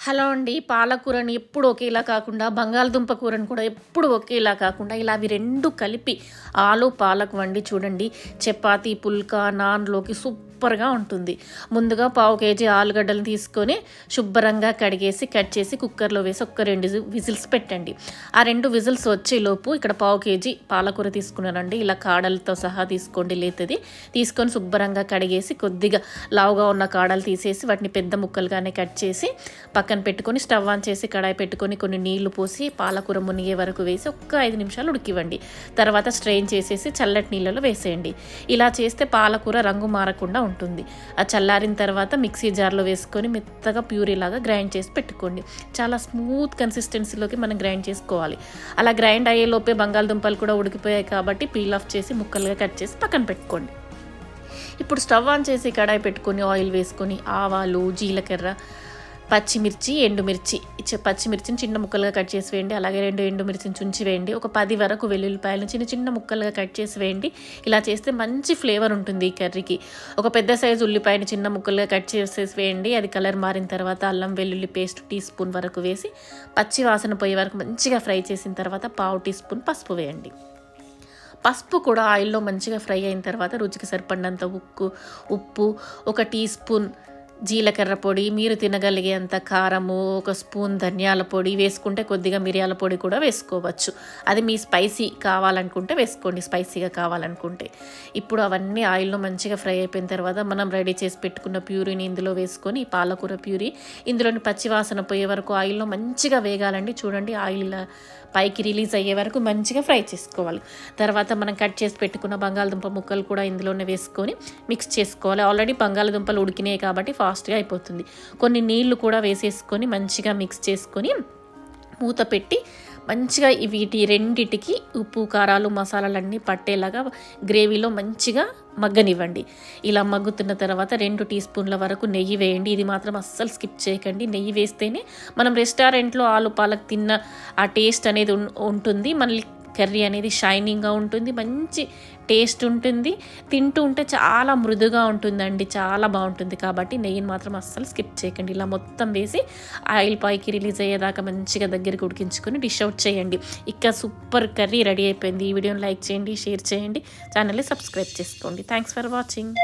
Hello అండి పాలకూరని ఎప్పుడు ఒకేలా కాకుండా బంగాళదుంప కూరని కూడా ఎప్పుడు ఒకేలా కాకుండా ఇలా అవి రెండు కలిపి ఆలు పాలకు వండి చూడండి. చపాతీ పుల్కా నాన్లోకి సూప్ సూపర్గా ఉంటుంది. ముందుగా పావు కేజీ ఆలుగడ్డలు తీసుకొని శుభ్రంగా కడిగేసి కట్ చేసి కుక్కర్లో వేసి ఒక్క రెండు విజిల్స్ పెట్టండి. ఆ రెండు విజిల్స్ వచ్చేలోపు ఇక్కడ పావు కేజీ పాలకూర తీసుకున్నానండి. ఇలా కాడలతో సహా తీసుకోండి లేతది. తీసుకొని శుభ్రంగా కడిగేసి కొద్దిగా లావుగా ఉన్న కాడలు తీసేసి వాటిని పెద్ద ముక్కలుగానే కట్ చేసి పక్కన పెట్టుకొని స్టవ్ ఆన్ చేసి కడాయి పెట్టుకొని కొన్ని నీళ్ళు పోసి పాలకూర మునిగే వరకు వేసి ఒక్క ఐదు నిమిషాలు ఉడికివ్వండి. తర్వాత స్ట్రెయిన్ చేసేసి చల్లటి నీళ్ళలో వేసేయండి. ఇలా చేస్తే పాలకూర రంగు మారకుండా ఉంటుంది. ఆ చల్లారిన తర్వాత మిక్సీ జార్లో వేసుకొని మెత్తగా ప్యూరీలాగా గ్రైండ్ చేసి పెట్టుకోండి. చాలా స్మూత్ కన్సిస్టెన్సీలోకి మనం గ్రైండ్ చేసుకోవాలి. అలా గ్రైండ్ అయ్యేలోపే బంగాళదుంపలు కూడా ఉడికిపోయాయి కాబట్టి పీల్ ఆఫ్ చేసి ముక్కలుగా కట్ చేసి పక్కన పెట్టుకోండి. ఇప్పుడు స్టవ్ ఆన్ చేసి కడాయి పెట్టుకొని ఆయిల్ వేసుకొని ఆవాలు జీలకర్ర పచ్చిమిర్చి ఎండుమిర్చి. పచ్చిమిర్చిని చిన్న ముక్కలుగా కట్ చేసి వేయండి. అలాగే రెండు ఎండుమిర్చిని చుంచి వేయండి. ఒక పది వరకు వెల్లుల్లిపాయలు చిన్న చిన్న ముక్కలుగా కట్ చేసి వేయండి. ఇలా చేస్తే మంచి ఫ్లేవర్ ఉంటుంది ఈ కర్రీకి. ఒక పెద్ద సైజు ఉల్లిపాయని చిన్న ముక్కలుగా కట్ చేసేసి వేయండి. అది కలర్ మారిన తర్వాత అల్లం వెల్లుల్లి పేస్ట్ టీ స్పూన్ వరకు వేసి పచ్చి వాసన పోయే వరకు మంచిగా ఫ్రై చేసిన తర్వాత పావు టీ స్పూన్ పసుపు వేయండి. పసుపు కూడా ఆయిల్లో మంచిగా ఫ్రై అయిన తర్వాత రుచికి సరిపడినంత ఉప్పు ఉప్పు ఒక టీ స్పూన్ జీలకర్ర పొడి మీరు తినగలిగేంత కారము ఒక స్పూన్ ధనియాల పొడి వేసుకుంటే కొద్దిగా మిరియాల పొడి కూడా వేసుకోవచ్చు. అది మీ స్పైసీ కావాలనుకుంటే వేసుకోండి స్పైసీగా కావాలనుకుంటే. ఇప్పుడు అవన్నీ ఆయిల్లో మంచిగా ఫ్రై అయిపోయిన తర్వాత మనం రెడీ చేసి పెట్టుకున్న ప్యూరీని ఇందులో వేసుకొని పాలకూర ప్యూరీ ఇందులోని పచ్చివాసన పోయే వరకు ఆయిల్లో మంచిగా వేగాలండి. చూడండి ఆయిల్ పైకి రిలీజ్ అయ్యే వరకు మంచిగా ఫ్రై చేసుకోవాలి. తర్వాత మనం కట్ చేసి పెట్టుకున్న బంగాళదుంప ముక్కలు కూడా ఇందులోనే వేసుకొని మిక్స్ చేసుకోవాలి. ఆల్రెడీ బంగాళదుంపలు ఉడికినాయి కాబట్టి ఫాస్ట్గా అయిపోతుంది. కొన్ని నీళ్ళు కూడా వేసేసుకొని మంచిగా మిక్స్ చేసుకొని మూత పెట్టి మంచిగా వీటి రెండిటికి ఉప్పు కారాలు మసాలాలన్నీ పట్టేలాగా గ్రేవీలో మంచిగా మగ్గనివ్వండి. ఇలా మగ్గుతున్న తర్వాత రెండు టీ స్పూన్ల వరకు నెయ్యి వేయండి. ఇది మాత్రం అస్సలు స్కిప్ చేయకండి. నెయ్యి వేస్తేనే మనం రెస్టారెంట్లో ఆలు పాలకు తిన్న ఆ టేస్ట్ అనేది ఉంటుంది. మళ్ళీ కర్రీ అనేది షైనింగ్గా ఉంటుంది మంచి టేస్ట్ ఉంటుంది. తింటూ ఉంటే చాలా మృదుగా ఉంటుందండి చాలా బాగుంటుంది. కాబట్టి నెయ్యిని మాత్రం అస్సలు స్కిప్ చేయకండి. ఇలా మొత్తం వేసి ఆయిల్ పైకి రిలీజ్ అయ్యేదాకా మంచిగా దగ్గరికి ఉడికించుకొని డిష్ అవుట్ చేయండి. ఇక సూపర్ కర్రీ రెడీ అయిపోయింది. ఈ వీడియోని లైక్ చేయండి షేర్ చేయండి. ఛానల్ని సబ్స్క్రైబ్ చేసుకోండి. Thanks for watching.